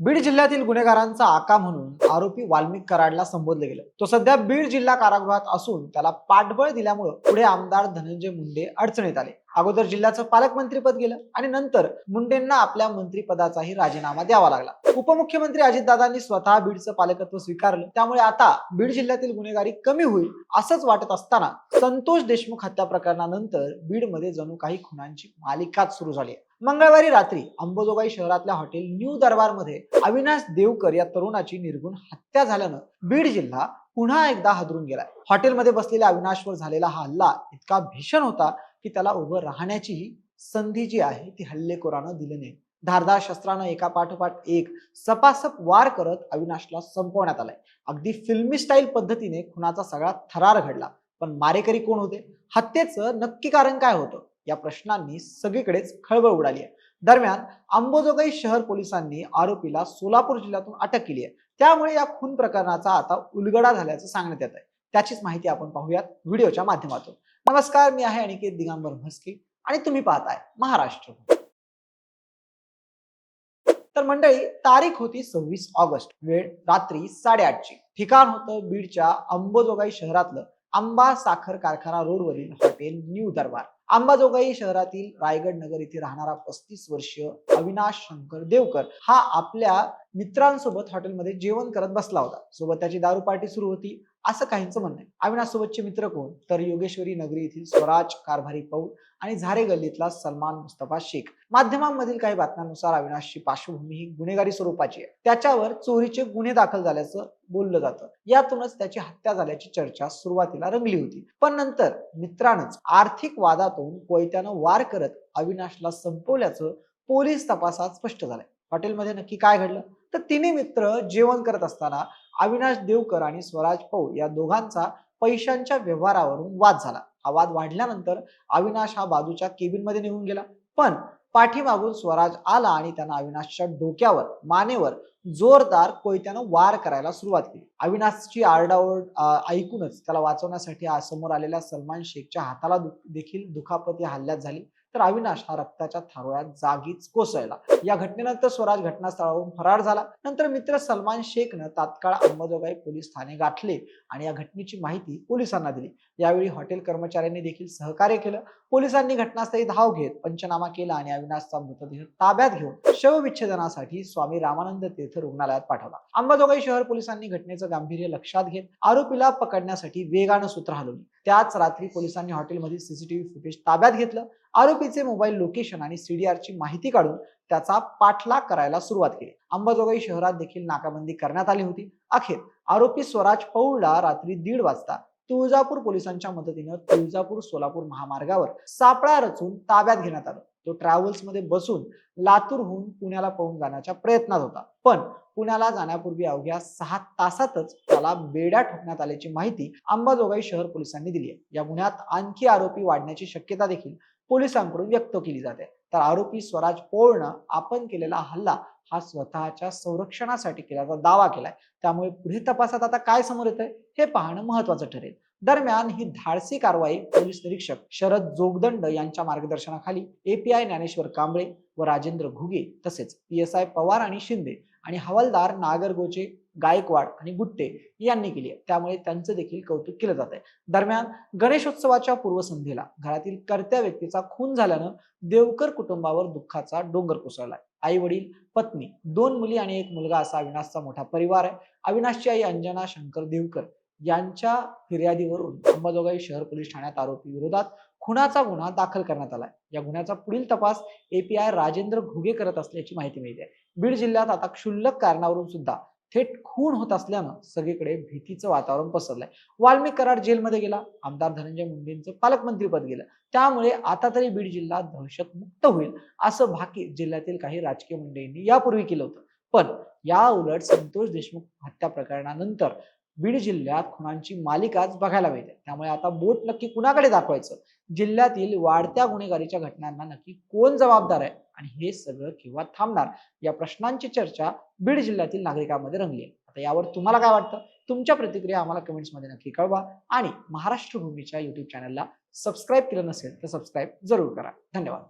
बीड जिल्ह्यातील गुन्हेगारांचा आका म्हणून आरोपी वाल्मिक कराडला संबोधले गेलं. तो सध्या बीड जिल्हा कारागृहात असून त्याला पाठबळ दिल्यामुळं पुढे आमदार धनंजय मुंडे अडचणीत आले. अगोदर जिल्ह्याचं पालकमंत्रीपद गेलं आणि नंतर मुंडेंना आपल्या मंत्रिपदाचाही राजीनामा द्यावा लागला. उपमुख्यमंत्री अजितदादांनी स्वतः बीडचं पालकत्व स्वीकारलं. त्यामुळे आता बीड जिल्ह्यातील गुन्हेगारी कमी होईल असंच वाटत असताना संतोष देशमुख हत्या प्रकरणानंतर बीडमध्ये जणू काही खुनांची मालिकाच सुरू झाली आहे. मंगळवारी रात्री अंबाजोगाई शहरातल्या हॉटेल न्यू दरबारमध्ये अविनाश देवकर या तरुणाची निर्गुण हत्या झाल्यानं बीड जिल्हा पुन्हा एकदा हादरून गेलाय. हॉटेलमध्ये बसलेल्या अविनाशवर झालेला हा हल्ला इतका भीषण होता की त्याला उभं राहण्याचीही संधी जी आहे ती हल्लेखोरानं दिली नाही. धारदार शस्त्रानं एका पाठोपाठ एक सपासप वार करत अविनाशला संपवण्यात आलाय. अगदी फिल्मी स्टाईल पद्धतीने खुनाचा सगळा थरार घडला. पण मारेकरी कोण होते? हत्येचं नक्की कारण काय होतं? या प्रश्नांनी सगळीकडेच खळबळ उडाली आहे. दरम्यान अंबोजोगाई शहर पोलिसांनी आरोपीला सोलापूर जिल्ह्यातून अटक केली आहे. त्यामुळे या खून प्रकरणाचा आता उलगडा झाल्याचं सांगण्यात येत आहे त्याचीच माहिती आपण पाहूयात व्हिडिओच्या माध्यमातून. नमस्कार मी आहे अनिकेत दिगंबर म्हस्के आणि तुम्ही पाहताय महाराष्ट्र. तर मंडळी तारीख होती सव्वीस ऑगस्ट वेळ रात्री साडेआठची. ठिकाण होतं बीडच्या अंबोजोगाई शहरातलं आंबा साखर कारखाना रोडवरील हॉटेल न्यू दरबार. अंबाजोगाई शहरातील रायगड नगर येथे राहणारा पस्तीस वर्षीय अविनाश शंकर देवकर हा आपल्या मित्रांसोबत हॉटेलमध्ये जेवण करत बसला होता. सोबत त्याची दारू पार्टी सुरू होती. असं काहींचं म्हणणं आहे. अविनाशसोबतचे मित्र कोण? तर योगेश्वरी नगरी येथील स्वराज कारभारी पौल आणि झारे गल्लीतला सलमान मुस्तफा शेख. माध्यमांमधील काही बातम्यांनुसार अविनाशची पार्श्वभूमी ही गुन्हेगारी स्वरूपाची आहे. त्याच्यावर चोरीचे गुन्हे दाखल झाल्याचं बोललं जातं. यातूनच त्याची हत्या झाल्याची चर्चा सुरुवातीला रंगली होती. पण नंतर मित्रांनंच आर्थिक वादातून कोयत्यानं वार करत अविनाशला संपवल्याचं पोलीस तपासात स्पष्ट झालंय. हॉटेलमध्ये नक्की काय घडलं? तर तिन्ही मित्र जेवण करत असताना अविनाश देवकर आणि स्वराज पौ या दोघांचा पैशांच्या व्यवहारावरून वाद झाला. हा वाद वाढल्यानंतर अविनाश हा बाजूच्या केबिनमध्ये निघून गेला. पण पाठीमागून स्वराज आला आणि त्यानं अविनाशच्या डोक्यावर मानेवर जोरदार कोयत्यानं वार करायला सुरुवात केली. अविनाशची आरडाओरड ऐकूनच त्याला वाचवण्यासाठी समोर आलेल्या सलमान शेखच्या हाताला दु- देखील दुखापती हल्ल्यात झाली. तर अविनाश हा रक्ताच्या थारोळ्यात जागीच कोसळला. या घटनेनंतर स्वराज घटनास्थळावरून फरार झाला. नंतर मित्र सलमान शेखनं तात्काळ अंबाजोगाई पोलीस ठाणे गाठले आणि या घटनेची माहिती पोलिसांना दिली. यावेळी हॉटेल कर्मचाऱ्यांनी देखील सहकार्य केलं. पोलिसांनी घटनास्थळी धाव घेत पंचनामा केला आणि अविनाशचा मृतदेह ताब्यात घेऊन शवविच्छेदनासाठी स्वामी रामानंद तीर्थ रुग्णालयात पाठवला. अंबाजोगाई शहर पोलिसांनी घटनेचं गांभीर्य लक्षात घेत आरोपीला पकडण्यासाठी वेगानं सूत्र हलवली. त्याच रात्री पोलिसांनी हॉटेलमधील सीसीटीव्ही फुटेज ताब्यात घेतलं. आरोपीचे मोबाईल लोकेशन आणि सीडीआरची ची माहिती काढून त्याचा पाठलाग करायला सुरुवात केली. अंबाजोगाई शहरात देखील नाकाबंदी करण्यात आली होती. अखेर आरोपी स्वराज पौळला रात्री दीड वाजता तुळजापूर पोलिसांच्या मदतीनं तुळजापूर सोलापूर महामार्गावर सापळा रचून ताब्यात घेण्यात आलं. तो ट्रॅव्हल्समध्ये बसून लातूरहून पुण्याला पळून जाण्याच्या प्रयत्नात होता. पण पुण्याला जाण्यापूर्वी अवघ्या सहा तासातच त्याला बेड्या ठोकण्यात आल्याची माहिती अंबाजोगाई शहर पोलिसांनी दिली आहे. या गुन्ह्यात आणखी आरोपी वाढण्याची शक्यता देखील पोलिसांकडून व्यक्त केली जाते. तर आरोपी स्वराज पोळनं आपण केलेला हल्ला हा स्वतःच्या संरक्षणासाठी केल्याचा दावा केलाय. त्यामुळे पुढील तपासात आता काय समोर येतंय हे पाहणं महत्वाचं ठरेल. दरम्यान ही धाडसी कारवाई पोलीस निरीक्षक शरद जोगदंड यांच्या मार्गदर्शनाखाली एपीआय ज्ञानेश्वर कांबळे व राजेंद्र घुगे तसेच पी एस आय पवार आणि शिंदे आणि हवालदार नागरगोचे गायकवाड आणि गुट्टे यांनी केली आहे. त्यामुळे त्यांचं देखील कौतुक केलं जात आहे. दरम्यान गणेशोत्सवाच्या पूर्वसंध्येला घरातील कर्त्या व्यक्तीचा खून झाल्यानं देवकर कुटुंबावर दुःखाचा डोंगर कोसळलाय. आई वडील पत्नी दोन मुली आणि एक मुलगा असा अविनाशचा मोठा परिवार आहे. अविनाशची आई अंजना शंकर देवकर यांच्या फिर्यादीवरून अंबाजोगाई शहर पोलीस ठाण्यात आरोपी विरोधात खुनाचा गुन्हा दाखल करण्यात आलाय. या गुन्ह्याचा पुढील तपास एपीआय राजेंद्र घुगे करत असल्याची माहिती मिळते. बीड जिल्ह्यात आता क्षुल्लक कारणावरून सुद्धा थेट खून होत असल्यानं सगळीकडे भीतीचं वातावरण पसरलंय. वाल्मिक कराड जेलमध्ये गेला. आमदार धनंजय मुंडेंचं पालकमंत्रीपद गेलं. त्यामुळे आता तरी बीड जिल्हा दहशतमुक्त होईल असं भाकीत जिल्ह्यातील काही राजकीय मंडळींनी यापूर्वी केलं होतं. पण या उलट संतोष देशमुख हत्या प्रकरणानंतर बीड जिल्ह्यात खुनांची मालिकाच बघायला मिळते. त्यामुळे आता बोट नक्की कुणाकडे दाखवायचं? जिल्ह्यातील वाढत्या गुन्हेगारीच्या घटनांना नक्की कोण जबाबदार आहे? आणि हे सगळं केव्हा थांबणार? या प्रश्नांची चर्चा बीड जिल्ह्यातील नागरिकांमध्ये रंगली आहे. आता यावर तुम्हाला काय वाटतं? तुमच्या प्रतिक्रिया आम्हाला कमेंट्समध्ये नक्की कळवा. आणि महाराष्ट्र भूमीच्या युट्यूब चॅनलला सबस्क्राईब केलं नसेल तर सबस्क्राईब जरूर करा. धन्यवाद.